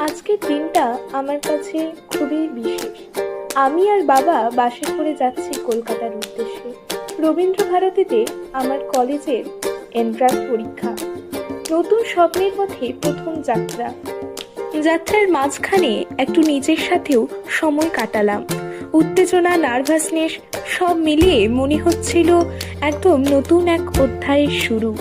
আজকের দিনটা আমার কাছে খুবই বিশেষ। আমি আর বাবা বাসে করে যাচ্ছি কলকাতার উদ্দেশ্যে। রবীন্দ্র ভারতীতে আমার কলেজের এন্ট্রান্স পরীক্ষা। নতুন স্বপ্নের পথে প্রথম যাত্রা। যাত্রার মাঝখানে একটু নিজের সাথেও সময় কাটালাম। উত্তেজনা নার্ভাসনেস সব মিলিয়ে মনে হচ্ছিল একদম নতুন এক অধ্যায়ের শুরু।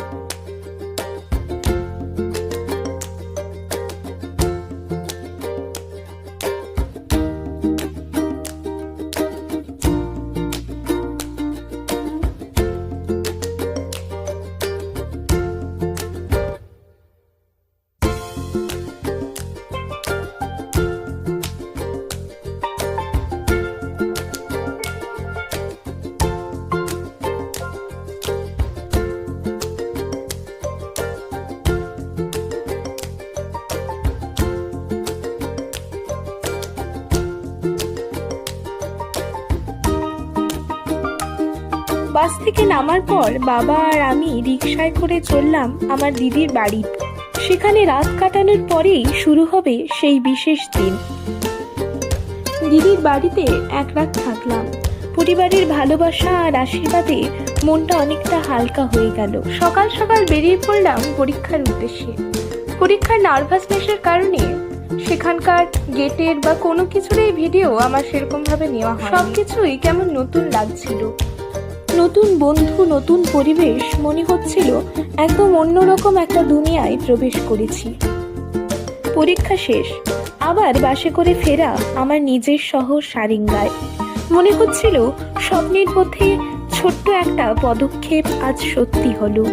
বাস থেকে নামার পর বাবা আর আমি রিকশায় করে চললাম আমার দিদির বাড়ি। সেখানে রাত কাটানোর পরেই শুরু হবে সেই বিশেষ দিন। দিদির বাড়িতে এক রাত থাকলাম। পরিবারের ভালোবাসা আর আশীর্বাদে মনটা অনেকটা হালকা হয়ে গেল। সকাল সকাল বেরিয়ে পড়লাম পরীক্ষার উদ্দেশ্যে। পরীক্ষার নার্ভাসনেসের কারণে সেখানকার গেটের বা কোনো কিছুরই ভিডিও আমার সেরকমভাবে নেওয়া হয় সবকিছুই কেমন নতুন লাগছিল। নতুন বন্ধু, নতুন পরিবেশ মনে হচ্ছিল একদম অন্যরকম একটা দুনিয়ায় প্রবেশ করেছি। পরীক্ষা শেষ, আবার বাসে করে ফেরা আমার নিজের শহর সারিঙ্গায়। মনে হচ্ছিল স্বপ্নের পথে ছোট্ট একটা পদক্ষেপ আজ সত্যি হলো।